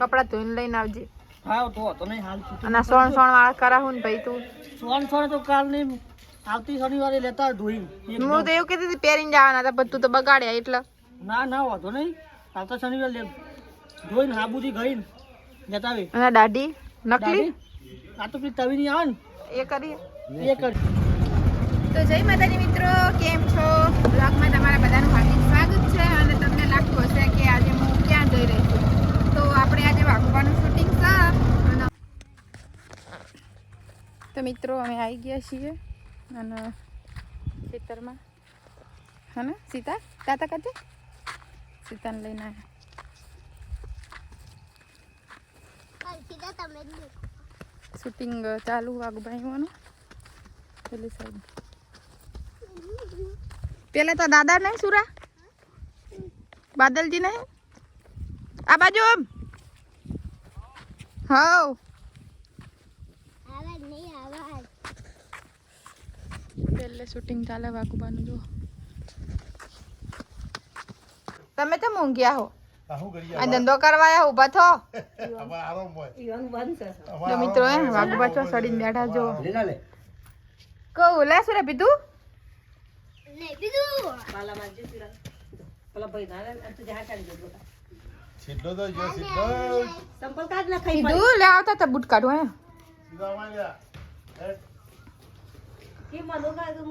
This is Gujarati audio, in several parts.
કપડાં ધોઈને લઈને આવજે. હા તો હતો નહીં હાલ અને સોણ સોણ વાળા કરાવું ને ભાઈ તું. સોણ સોણ તો કાલ નહીં આવતી શનિવારે લેતા ધોઈ. હું તો એવું કહેતી હતી પહેરીને જવાના હતા પણ તું તો બગાડ્યા એટલે. ના ના વાંધો નહીં. આવતા શનિવારે લે. ધોઈને હાબુથી ગઈને જતા આવી. અને દાઢી નકલી? આ તો પેલી તવીની આવે એ કરી એ કરી. તો જય માતાજી મિત્રો કેમ છો? બ્લોગમાં તમારા બધાનું હાર્દિક સ્વાગત છે અને તમને લાગતું હશે કે આજે હું ક્યાં જઈ રહી છું તો આપણે આજે વાઘોબાનું શૂટિંગ છે. તો મિત્રો અમે આવી ગયા છીએ અને ખેતરમાં. હા ને સીતા? તાતા કાતે સીતાને લઈને આવ્યા શૂટિંગ ચાલુ વાઘભાઈઓનું પેલી સાઈડ પેલા તો દાદા નહીં સુરા? બાદલજી નહીં? આ બાજુ આમ હવ પેલે શૂટિંગ ચાલે વાઘુબાનું જો તમે તો મૂંગ્યા હો. આ ધંધો કરવા આવ્યા ઊભા થો. તો મિત્રો એમ વાઘુબા છો સડીને બેઠા જો કહું લે રે પીધું સીધો તો જો સીધો. કીધું લે આવતા તા બૂટ કાઢો હે સીધો માં લે કે મનો કા તો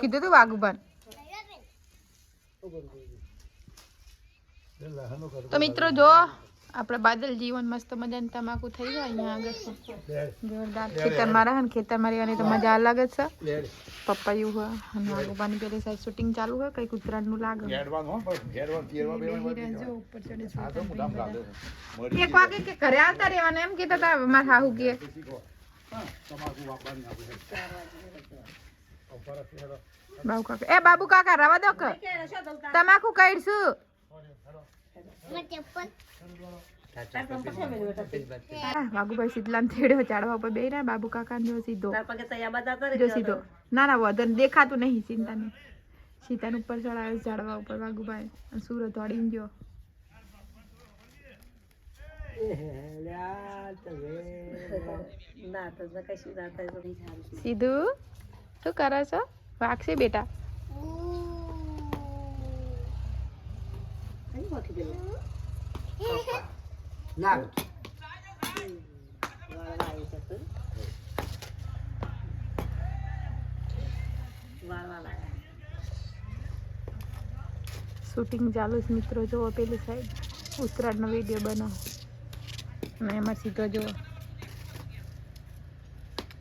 કીધું તું વાઘુબાન કીધું લહનો કર તો મિત્રો જો આપણે બાદલ જીવન મસ્ત મજાની તમાકુ થઈ જાય અહીંયા આગળ. જોરદાર. ખેતર ખેતરમાં રહે ને મારી અને તો મજા અલગ જ છે. પપ્પા યુ હા અને આગોબાની પેલી સાઈડ શૂટિંગ ચાલુ હોય કંઈક ઉત્તરાયણનું લાગે એક વાગે કે ઘરે આવતા રહેવાના એમ કીધા તા મારા હાહુ કે. તમાકુ વાપરવાની આપણે બાબુ કાકા. એ બાબુ કાકા રવા દો કે. તમાકુ કાઢશું. વાઘુભાઈ ચાડવા ઉપર રહ્યા બાબુ કાકા જો સીધો. જો સીધો. ના ના વધન દેખાતું નહીં ચિંતા નહીં સીતાને ઉપર ચડાવ્યો ઝાડવા ઉપર વાઘુભાઈ. અને સુરત વાળીને ગયો. સીધું? શું કરો છો? વાગશે બેટા. શૂટિંગ ચાલુ છે મિત્રો જુઓ પેલી સાઈડ ઉત્તરાયણનો વીડિયો બનાવો અને એમાં સીધો જુઓ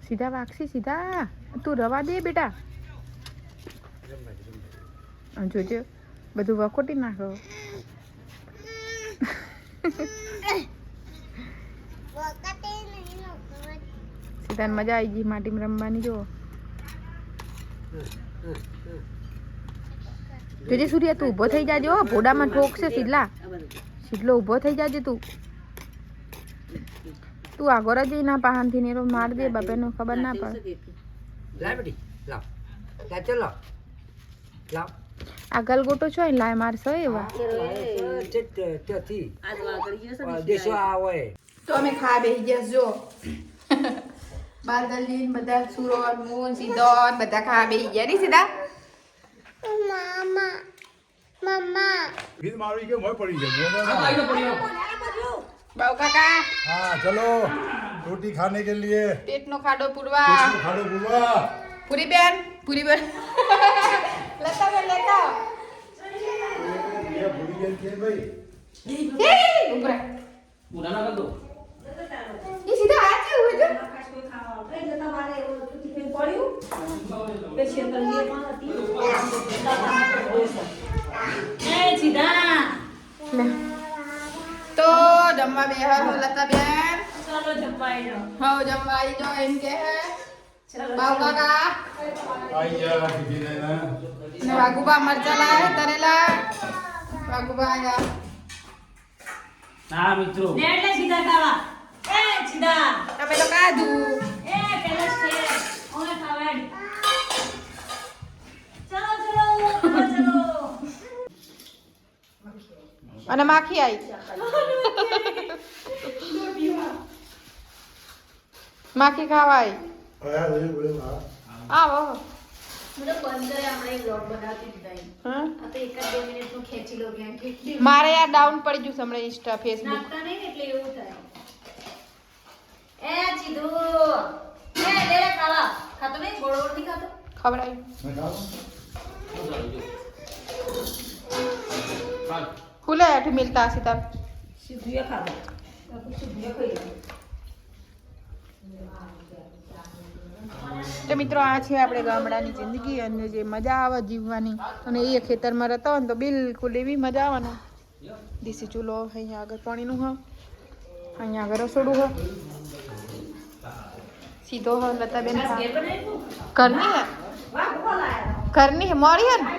સીધા વાગશી સીધા તું રવા દે બેટા આ જોજો બધું વખોટી નાખો સીધાને મજા આવી ગઈ માટીમાં રમવાની જો જોજે સૂર્યા, તું ઊભો થઈ જાજો ભોડામાં ઠોકશે સીધલા સીધલો ઊભો થઈ જાજે તું. તું આગળ જ ના પાહનથી નેરો માર દે, બાપેનો ખબર ના પડે. લાવ લાવ. લા, ચલો. લાવ. આ ગલગોટો છો ને લાય મારશો એવા. તો અમે ખા બેસી ગયા જો બાદલી બધા સુરો મૂન સીધો બધા ખા બેસી ગયા. નહીં સીધા મામા મામા ગીત મારું કે મોય પડી ગયો? બાઉ કાકા. હા ચલો. રોટી ખાને કે લીએ? પેટનો ખાડો પૂરવા. ખાડો પૂરવા. પૂરી બેન પૂરી બેન. લતા બે લેતા. એ ભૂલી એ ઉપર તો જમવા બે લતા બેન. ચલો જમવા આવી જાઓ હા જમવા આવી એમ કે હે. વાઘુબા મરચાલા તરેલા. વાઘુબા આયા. તમે તો કાધું અને માખી આવી માખી ખાવાય. આવો હા? મારે યાર ડાઉન પડી ગયું છે હમણાં ઇન્સ્ટા ફેસબુક ખવડાવ્યું મેં ખાવ ખુલે હેઠ મિલતા હશે તાર તો મિત્રો આ છે આપણે ગામડાની જિંદગી અને જે મજા આવે જીવવાની. અને એ ખેતરમાં રહેતા હોય ને તો બિલકુલ એવી મજા આવે ને. દેશી ચૂલો અહીંયા આગળ પાણીનું હ અહીંયા આગળ રસોડું હ. સીધો હ લતાબેન ઘરની ઘરની હે મોરી હે ને.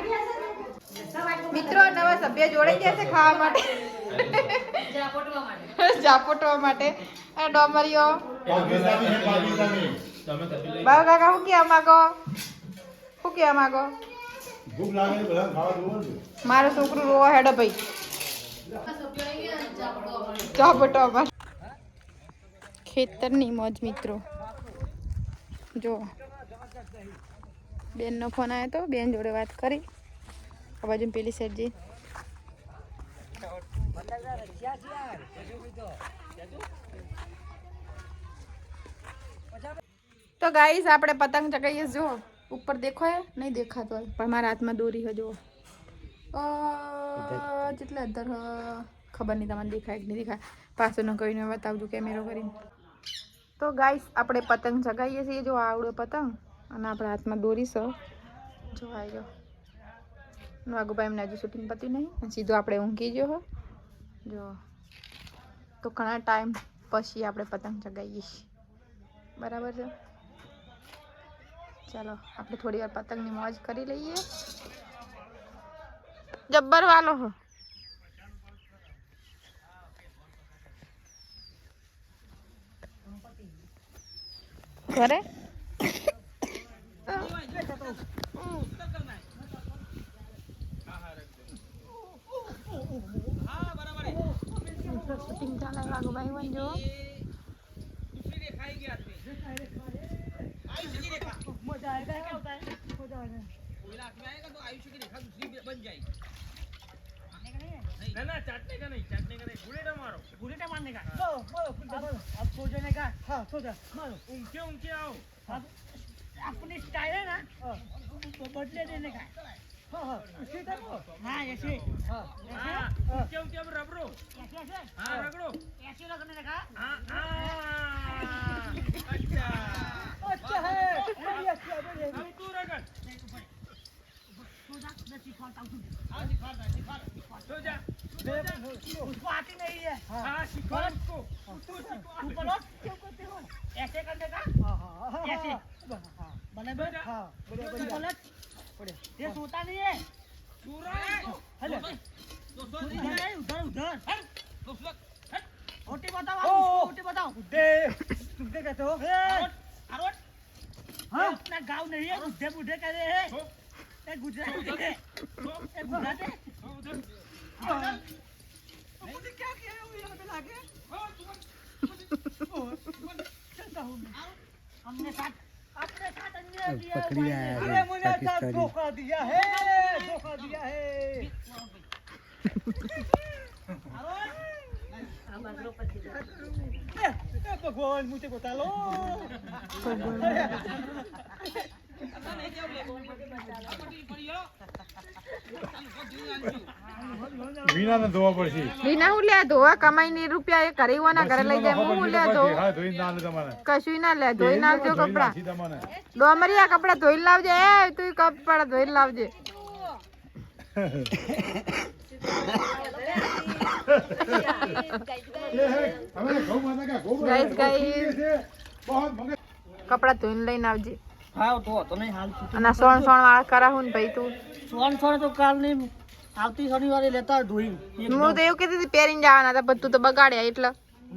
મિત્રો નવા સભ્ય જોડાઈ ગયા છે ખાવા માટે. જાપોટવા માટે. ડોમરીઓ. પાકિસ્તાની પાકિસ્તાની. બાબા કાકા શું કહેવા માંગો શું કહેવા માંગો ભૂખ લાગે બધા ખાવા જોવો મારો છોકરો રોવા હેડો ભાઈ ચોપટો માટે ખેતરની મોજ મિત્રો જો બેનનો ફોન આવ્યો તો બેન જોડે વાત કરી આ બાજુ પેલી સાઈડ જઈ તો ગાઈસ આપણે પતંગ ચગાવીએ, જો, ઉપર દેખો હે નહીં દેખાતો હોય. પણ મારા હાથમાં દોરી હે જો જેટલા અંદર ખબર નહીં તમને દેખાય કે નહીં દેખાય. પાછળનો કહીને બતાવજો કેમેરો કરીને. તો ગાઈસ આપણે પતંગ ચગાવીએ છીએ, જો આવડો પતંગ. અને આપણા હાથમાં દોરી છે. જો આવી ગયો વાઘુભાઈ એમને હજુ શૂટિંગ પતી નહીં. સીધો આપણે ઊંઘી ગયો, હો. જો. તો ઘણા ટાઈમ પછી આપણે પતંગ ચગાવીએ. છીએ બરાબર છે? ચાલો, આપણે થોડી વાર પતંગની મોજ કરી લઈએ. જબ્બર વાલો હો. ઘરે? શૂટિંગ ચાલે વાઘુભાઈ વંજો गुलेटा मारने का मारो मारो गुलेटा मारो अब सो जाने का हाँ सो जा मारो उनके उनके आओ अपनी स्टाइल है ना वो बदले देने का हाँ हाँ इसी तरह हाँ ऐसे हाँ ऐसे उनके उनके अब रगड़ो ऐसे ऐसे हाँ रगड़ो ऐसे रगड़ने का हाँ हाँ अच्छा अच्छा है बड़ी अच्छा बड़ी अब तू रगड़ सो जा मैं सिखाता हूँ हाँ सिखाता सिखा सो जा उसको आती नहीं है हाँ सिखा उसको तू तू पलट क्यों करते हो ऐसे करने का ऐसे बने बने हाँ ये सोता नहीं है। हेलो। उधर उधर। उधर ओटी बताओ ओटी बताओ। बुड्ढे बुड्ढे कहते हो? हाँ? अपना गाँव नहीं है बुड्ढे बुड्ढे कह रहे हैं। ये गुजराती है। ये गुजराती हाँ। मुझे क्या किया है? वो यहाँ पे लाके? ओ, चलता हमने साथ अपने साथ अन्याय किया हुआ है। अरे मुझे साथ धोखा दिया है धोखा दिया है ए, ए, भगवान मुझे बता लो વીણાને ધોવા પડશે. વિના હું લે ધોવા કમાઈને રૂપિયા એ ઘરે ના ઘરે લઈ જાય હું લે ધો હા ધોઈને ના લે તમારે. કશું ના લે ધોઈ નાખજો ધોઈને કપડા. ડોમરિયા કપડા ધોઈ લાવજે. એ તું કપડા ધોઈ લાવજે. કપડા ધોઈને લઈને આવજે. હા તો નહીં હાલ અને સોણ સોણ વાળા કરાવું ને ભાઈ તું. સોન સોન તો કાલ નહીં આવતી શનિવારે લેતા ધોઈ. હું તો એવું કીધી હતી પહેરીને જવાના હતા પણ તું તો બગાડ્યા એટલે.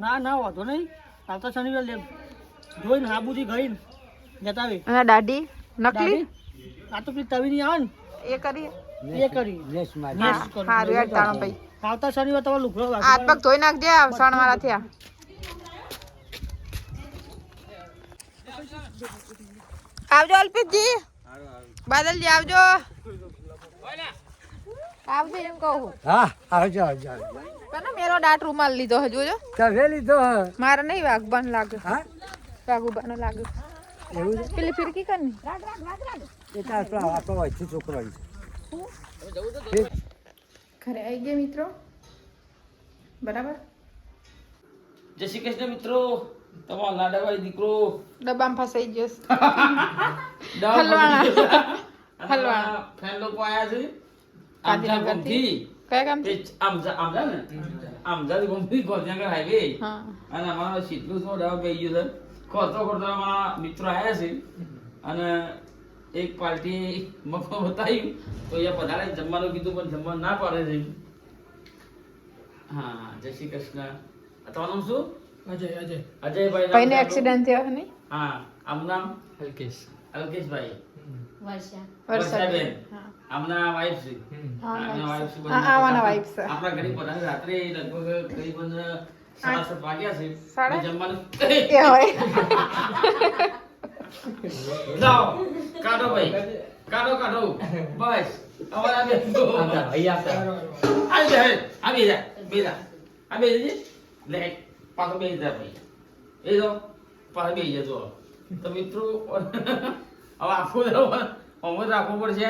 ના ના વાંધો નહીં. આવતા શનિવારે લે. ધોઈને હાબુથી ગઈને જતા આવી. અને દાઢી? નકલી? આ તો પેલી આવે ને. એ કરી એ કરી લેસ મારી. હા તાણો ભાઈ. આવતા શનિવાર તમારે લુગડો હાથ પગ ધોઈ નાખજે આ સોણ વાળા થયા. આવજો અલ્પિતજી બાદલજી આવજો. આવજો એમ કહું હા. આવજો આવજો કને મેરો દાટ રૂમાલ લીધો હજુ જો તમે લીધો મારે નહીં વાઘબાન લાગે. હા? વાઘુબાનો લાગ્યો એવું છે? પેલી ફિરકી કરની એ તો આપણો આપણો વયથી છોકરો છે. ઘરે આવી ગયા મિત્રો. બરાબર? જય શ્રી કૃષ્ણ મિત્રો. તમારો લાડાભાઈ દીકરો. ડબ્બામાં ફસાઈ ગયો. હલવાણા. હલવાણા. ફેન લોકો આયા છે. ગાંધીનગરથી. કયા ગામ તે જ આમજા આમજા ને? આમજા ગામથી ગાંધીનગર હાઈવે હા. અને અમારો શીતલું તો ડવા પડી ગયો છે. ખોતો ખોતો અમારા મિત્રો આયા છે. અને એક પાર્ટી મફો બતાવ્યું તો એ પધારે જમવાનું કીધું પણ જમવાનું ના પાડે છે. હા જય શ્રી કૃષ્ણ. તમારું શું? અજય અજય. અજયભાઈ ભાઈને એક્સિડન્ટ થયો નહીં? હા આમનું નામ? અલ્કેશભાઈ. વર્ષાબેન. વર્ષાબેન. આમના વાઇફ છે. આમના wife wife છે. છે. આવાના wife છે. આપણા ઘરે બધા રાત્રે લગભગ કરીબન સાડા સાત વાગ્યા છે. સાડા? જમવાનું એ હોય. જાઓ. કાઢો ભાઈ. કાઢો કાઢો. બસ. અમારા બે આવી જાય આવી જાય બે જા. આ બે જજે લે. પાછો બે જા ભાઈ. એ જો પાછો બે જતો તો મિત્રો હવે આખો અમર રાખવો પડશે.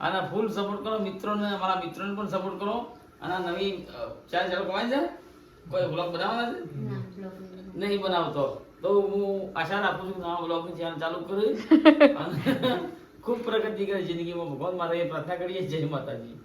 અને ફૂલ સપોર્ટ કરો મિત્રોને અમારા મિત્રોને પણ સપોર્ટ કરો. અને નવી ચાર ચાર કમાઈ છે? કોઈ બ્લોગ બનાવવાના છે? નહીં બનાવતો. તો હું આશા રાખું છું નવા બ્લોગની ચેનલ ચાલુ કરી. અને ખૂબ પ્રગતિ કરે જિંદગીમાં. ભગવાન મારે પ્રાર્થના કરીએ. જય માતાજી.